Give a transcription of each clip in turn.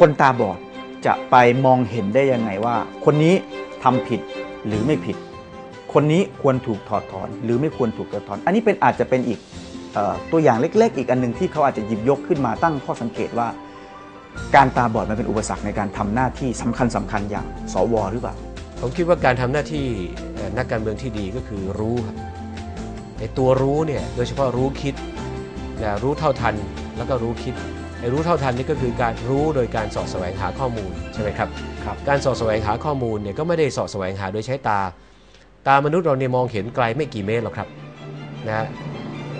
คนตาบอดจะไปมองเห็นได้ยังไงว่า คนนี้ทำผิดหรือไม่ผิด คนนี้ควรถูกถอดถอน หรือไม่ควรถูกถอดถอน อันนี้เป็นอาจจะเป็นอีกออตัวอย่างเล็ก ๆ อีกอันหนึ่งที่เขาอาจจะหยิบยกขึ้นมาตั้งข้อสังเกตว่า การตาบอดมันเป็นอุปสรรคในการทำหน้าที่สำคัญสำคัญอย่างสวหรือเปล่าผมคิดว่าการทำหน้าที่นักการเมืองที่ดีก็คือรู้ครับไอ้ตัวรู้เนี่ยโดยเฉพาะรู้คิดนะรู้เท่าทันแล้วก็รู้คิด รู้เท่าทันนี่ก็คือการรู้โดยการเสาะแสวงหาข้อมูลใช่ไหมครับครับ การเสาะแสวงหาข้อมูลเนี่ยก็ไม่ได้เสาะแสวงหาโดยใช้ตา ตามนุษย์เราเนี่ยมองเห็นไกลไม่กี่เมตรหรอกครับนะ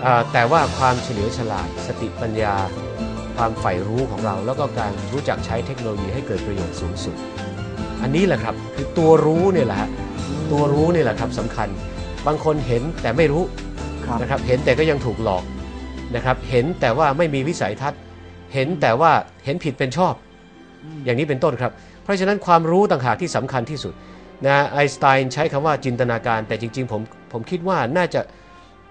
อ่าแต่ว่าความเฉลียวฉลาดสติปัญญา ความใฝ่รู้ของเรา แล้วก็การรู้จักใช้เทคโนโลยีให้เกิดประโยชน์สูงสุด อันนี้แหละครับคือตัวรู้เนี่ยแหละฮะตัวรู้เนี่ยแหละครับสำคัญ บางคนเห็นแต่ไม่รู้ครับนะครับเห็นแต่ก็ยังถูกหลอกนะครับเห็นแต่ว่าไม่มีวิสัยทัศน์ เห็นแต่ว่าเห็นผิดเป็นชอบ อย่างนี้เป็นต้นครับ เพราะฉะนั้นความรู้ต่างหากที่สำคัญที่สุดนะไอน์สไตน์ใช้คำว่าจินตนาการ แต่จริง ๆ ผมผมคิดว่าน่าจะ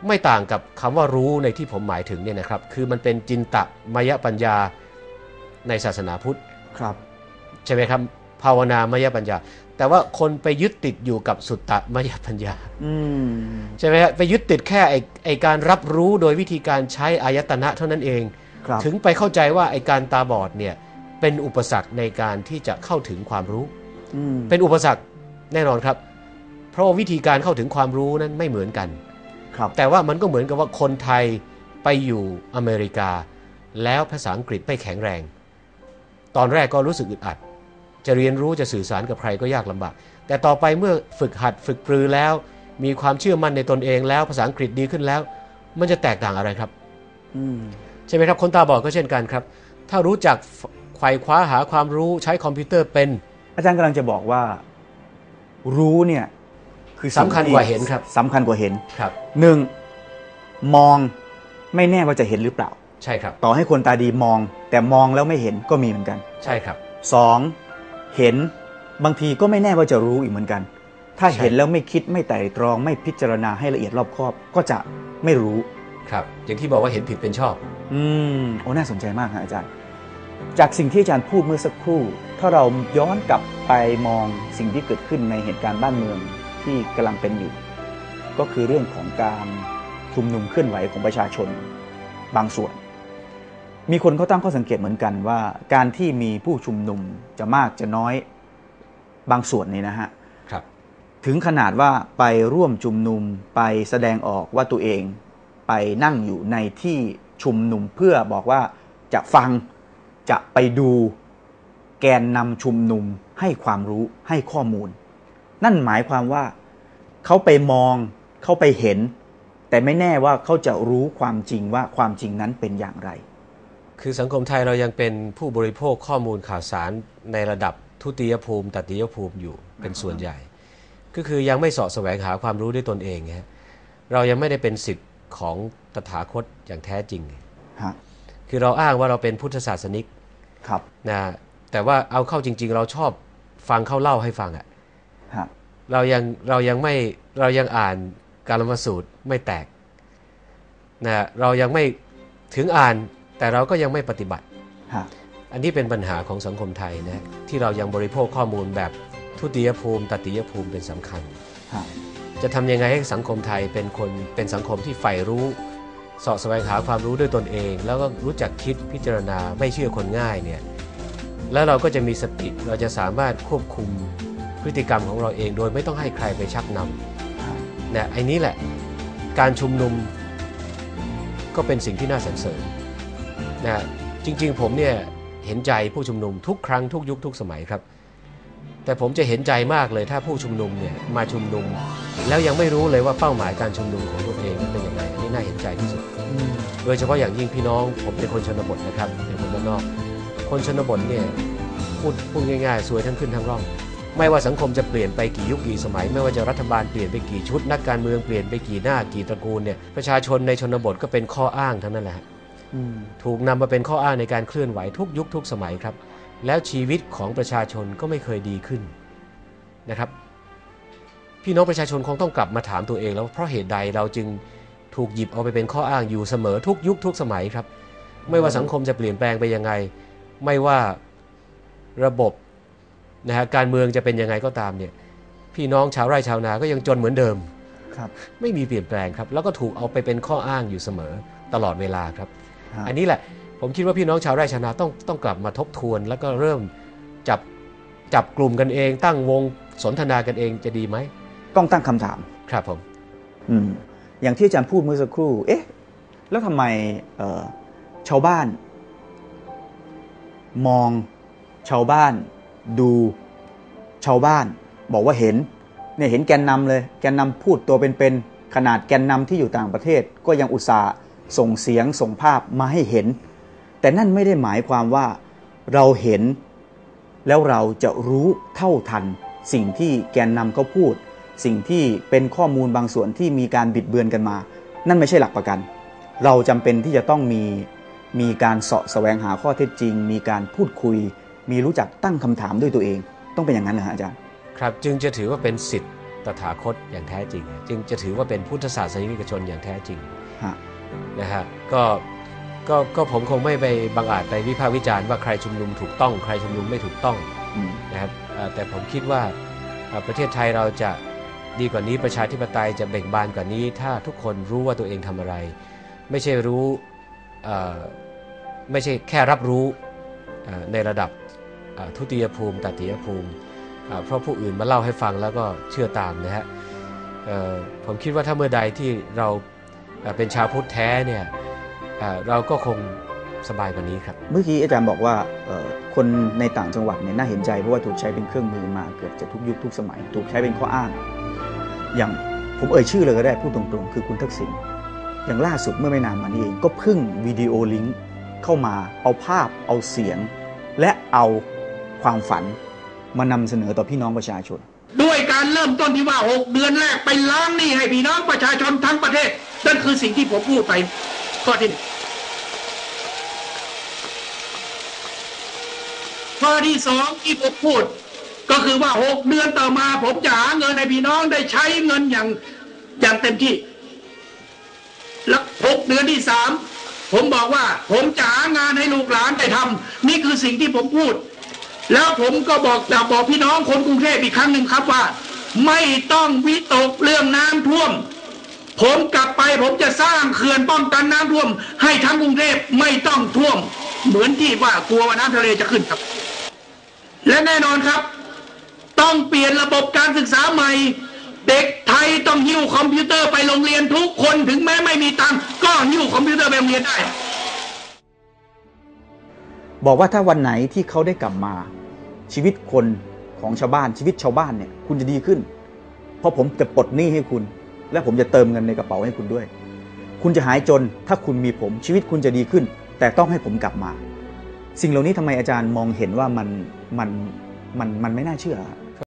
ไม่ต่างกับคำว่ารู้ในที่ผมหมายถึงเนี่ยนะครับ คือมันเป็นจินตมยปัญญาในศาสนาพุทธครับใช่ไหมครับภาวนามยปัญญา แต่ว่าคนไปยึดติดอยู่กับสุตตมยปัญญาอืมใช่ไหมครับไปยึดติดแค่ไอไอการรับรู้โดยวิธีการใช้อายตนะเท่านั้นเองครับ ถึงไปเข้าใจว่าไอการตาบอดเนี่ยเป็นอุปสรรคในการที่จะเข้าถึงความรู้อืมเป็นอุปสรรคแน่นอนครับ เพราะว่าวิธีการเข้าถึงความรู้นั้นไม่เหมือนกันครับแต่ว่ามันก็เหมือนกับว่าคนไทยไปอยู่อเมริกา แล้วภาษาอังกฤษไม่แข็งแรง ตอนแรกก็รู้สึกอึดอัด จะเรียนรู้จะสื่อสารกับใครก็ยากลำบาก แต่ต่อไปเมื่อฝึกหัดฝึกปรือแล้ว มีความเชื่อมั่นในตนเองแล้วภาษาอังกฤษดีขึ้นแล้ว มันจะแตกต่างอะไรครับอืม ใช่ไหมครับ คนตาบอดก็เช่นกันครับ ถ้ารู้จักไขว่คว้าหาความรู้ใช้คอมพิวเตอร์เป็น อาจารย์กำลังจะบอกว่ารู้เนี่ยคือสิ่งสำคัญกว่าเห็นครับสำคัญกว่าเห็นครับหนึ่งมองไม่แน่ว่าจะเห็นหรือเปล่า ใช่ครับ ต่อให้คนตาดีมอง แต่มองแล้วไม่เห็นก็มีเหมือนกัน ใช่ครับสองเห็นบางทีก็ไม่แน่ว่าจะรู้อีกเหมือนกัน ถ้าใช่เห็นแล้วไม่คิดไม่ไตร่ตรองไม่พิจารณาให้ละเอียดรอบคอบก็จะไม่รู้ ครับ อย่างที่บอกว่าเห็นผิดเป็นชอบ อืมโอ้น่าสนใจมากครับอาจารย์ จากสิ่งที่อาจารย์พูดเมื่อสักครู่ ถ้าเราย้อนกลับไปมองสิ่งที่เกิดขึ้นในเหตุการณ์บ้านเมืองที่กำลังเป็นอยู่ ก็คือเรื่องของการชุมนุมเคลื่อนไหวของประชาชนบางส่วน มีคนเขาตั้งข้อสังเกตเหมือนกันว่า การที่มีผู้ชุมนุมจะมากจะน้อยบางส่วนนี่นะฮะครับถึงขนาดว่าไปร่วมชุมนุมไปแสดงออกว่าตัวเอง ไปนั่งอยู่ในที่ชุมนุมเพื่อบอกว่าจะฟังจะไปดูแกนนำชุมนุมให้ความรู้ให้ข้อมูล นั่นหมายความว่าเขาไปมองเขาไปเห็น แต่ไม่แน่ว่าเขาจะรู้ความจริงว่าความจริงนั้นเป็นอย่างไร คือสังคมไทยเรายังเป็นผู้บริโภคข้อมูลข่าวสารในระดับทุติยภูมิตติยภูมิอยู่เป็นส่วนใหญ่ ก็คือยังไม่สาะแสวงหาความรู้ด้วยตนเองฮะเรายังไม่ได้เป็นสิทธิ ของตถาคตอย่างแท้จริงฮะคือเราอ้างว่าเราเป็นพุทธศาสนิกครับนะแต่ว่าเอาเข้าจริง ๆ เราชอบฟังเขาเล่าให้ฟังอะฮะเรายังเรายังไม่เรายังอ่านการมสูตรไม่แตกนะเรายังไม่ถึงอ่านแต่เราก็ยังไม่ปฏิบัติฮะอันนี้เป็นปัญหาของสังคมไทยนะที่เรายังบริโภคข้อมูลแบบทุติยภูมิตติยภูมิเป็นสำคัญฮะ จะทำยังไงให้สังคมไทยเป็นคนเป็นสังคมที่ใฝ่รู้สาะแสวงหาความรู้ด้วยตนเอง แล้วก็รู้จักคิดพิจารณาไม่เชื่อคนง่ายเนี่ยแล้วเราก็จะมีสติเราจะสามารถควบคุมพฤติกรรมของเราเองโดยไม่ต้องให้ใครไปชักนำนะไอ้นี้แหละการชุมนุมก็เป็นสิ่งที่น่าสรรเสริญนะจริงๆผมเนี่ยเห็นใจผู้ชุมนุมทุกครั้งทุกยุคทุกสมัยครับ แต่ผมจะเห็นใจมากเลยถ้าผู้ชุมนุมเนี่ยมาชุมนุม แล้วยังไม่รู้เลยว่าเป้าหมายการชุมนุมของตัวเองนั้นเป็นยังไงอันนี้น่าเห็นใจที่สุด โดยเฉพาะอย่างยิ่งพี่น้องผมเป็นคนชนบทนะครับเป็นคนบ้านนอก คนชนบทเนี่ยพูดพูดง่ายๆ สวยทั้งขึ้นทั้งร่อง ไม่ว่าสังคมจะเปลี่ยนไปกี่ยุคกี่สมัย ไม่ว่าจะรัฐบาลเปลี่ยนไปกี่ชุด นักการเมืองเปลี่ยนไปกี่หน้ากี่ตระกูลเนี่ยประชาชนในชนบทก็เป็นข้ออ้างทั้งนั้นแหละฮะอืมถูกนำมาเป็นข้ออ้างในการเคลื่อนไหวทุกยุคทุกสมัยครับ แล้วชีวิตของประชาชนก็ไม่เคยดีขึ้นนะครับ พี่น้องประชาชนคงต้องกลับมาถามตัวเองแล้วว่าเพราะเหตุใดเราจึงถูกหยิบเอาไปเป็นข้ออ้างอยู่เสมอทุกยุคทุกสมัยครับ ไม่ว่าสังคมจะเปลี่ยนแปลงไปยังไง ไม่ว่าระบบนะฮะการเมืองจะเป็นยังไงก็ตามเนี่ยพี่น้องชาวไร่ชาวนาก็ยังจนเหมือนเดิมครับไม่มีเปลี่ยนแปลงครับ แล้วก็ถูกเอาไปเป็นข้ออ้างอยู่เสมอตลอดเวลาครับฮะอันนี้แหละ ผมคิดว่าพี่น้องชาวไร่ชาวนาต้องต้องกลับมาทบทวน แล้วก็เริ่มจับจับกลุ่มกันเอง ตั้งวงสนทนากันเองจะดีไหมต้องตั้งคำถามครับผมอืมอย่างที่อาจารย์พูดเมื่อสักครู่ เอ๊ะ แล้วทำไมเอ่อชาวบ้าน มองชาวบ้าน ดูชาวบ้าน บอกว่าเห็นเนี่ยเห็นแกนนำเลย แกนนำพูดตัวเป็นๆขนาดแกนนำที่อยู่ต่างประเทศ ก็ยังอุตส่าห์ส่งเสียงส่งภาพมาให้เห็น แต่นั่นไม่ได้หมายความว่าเราเห็น แล้วเราจะรู้เท่าทัน สิ่งที่แกนนำเขาพูด สิ่งที่เป็นข้อมูลบางส่วนที่มีการบิดเบือนกันมา นั่นไม่ใช่หลักประกัน เราจำเป็นที่จะต้องมีมีการเสาะแสวงหาข้อเท็จจริง มีการพูดคุย มีรู้จักตั้งคำถามด้วยตัวเอง ต้องเป็นอย่างนั้นเหรอฮะอาจารย์ ครับจึงจะถือว่าเป็นสิทธิ์ตถาคตอย่างแท้จริง จึงจะถือว่าเป็นพุทธศาสนิกชนอย่างแท้จริงฮะนะฮะก็ ก็ก็ผมคงไม่ไปบังอาจไปวิพากษ์วิจารณ์ว่าใครชุมนุมถูกต้อง ใครชุมนุมไม่ถูกต้องอืมนะครับเอ่อแต่ผมคิดว่าเอ่อประเทศไทยเราจะดีกว่านี้ประชาธิปไตยจะเบ่งบานกว่านี้ ถ้าทุกคนรู้ว่าตัวเองทำอะไร ไม่ใช่รู้เอ่อไม่ใช่แค่รับรู้เอ่อในระดับเอ่อทุติยภูมิตติยภูมิเอ่อเพราะผู้อื่นมาเล่าให้ฟังแล้วก็เชื่อตามนะฮะเอ่อผมคิดว่าถ้าเมื่อใดที่เราเอ่อเป็นชาวพุทธแท้เนี่ย เอ่อเราก็คงสบายกว่านี้ครับ เมื่อกี้อาจารย์บอกว่าเอ่อคนในต่างจังหวัดเนี่ยน่าเห็นใจเพราะว่าถูกใช้เป็นเครื่องมือมาเกือบจะทุกยุคทุกสมัย ถูกใช้เป็นข้ออ้าง อย่างผมเอ่ยชื่อเลยก็ได้พูดตรงๆ คือคุณทักษิณอย่างล่าสุดเมื่อไม่นานมานี้เองก็เพึ่งวิดีโอลิงก์เข้ามาเอาภาพเอาเสียง และเอาความฝันมานำเสนอต่อพี่น้องประชาชน ด้วยการเริ่มต้นที่ว่า 6 เดือนแรกไปล้างหนี้ให้พี่น้องประชาชนทั้งประเทศนั่นคือสิ่งที่ผมพูดไปข้อที่หนึ่ง ข้อที่สองที่ผมพูด ก็คือว่า6เดือนต่อมา ผมจะหาเงินให้พี่น้องได้ใช้เงินอย่างอย่างเต็มที่ แล้วหกเดือนที่สามผมบอกว่า ผมจะหางานให้ลูกหลานได้ทำนี่คือสิ่งที่ผมพูด แล้วผมก็บอกจะบอกพี่น้องคนกรุงเทพอีกครั้งหนึ่งครับว่า ไม่ต้องวิตกเรื่องน้ำท่วม ผมกลับไปผมจะสร้างเขื่อนป้องกันน้ำท่วม ให้ทั้งกรุงเทพไม่ต้องท่วม เหมือนที่ว่ากลัวว่าน้ำทะเลจะขึ้นครับ และแน่นอนครับ ต้องเปลี่ยนระบบการศึกษาใหม่ เด็กไทยต้องหิ้วคอมพิวเตอร์ไปโรงเรียนทุกคนถึงแม้ไม่มีตังค์ก็หิ้วคอมพิวเตอร์ไปโรงเรียนได้ บอกว่าถ้าวันไหนที่เขาได้กลับมาชีวิตคนของชาวบ้านชีวิตชาวบ้านเนี่ยคุณจะดีขึ้น เพราะผมจะปลดหนี้ให้คุณ และผมจะเติมเงินในกระเป๋าให้คุณด้วย คุณจะหายจนถ้าคุณมีผมชีวิตคุณจะดีขึ้น แต่ต้องให้ผมกลับมา สิ่งเหล่านี้ทำไมอาจารย์มองเห็นว่ามันมันมันมันไม่น่าเชื่อ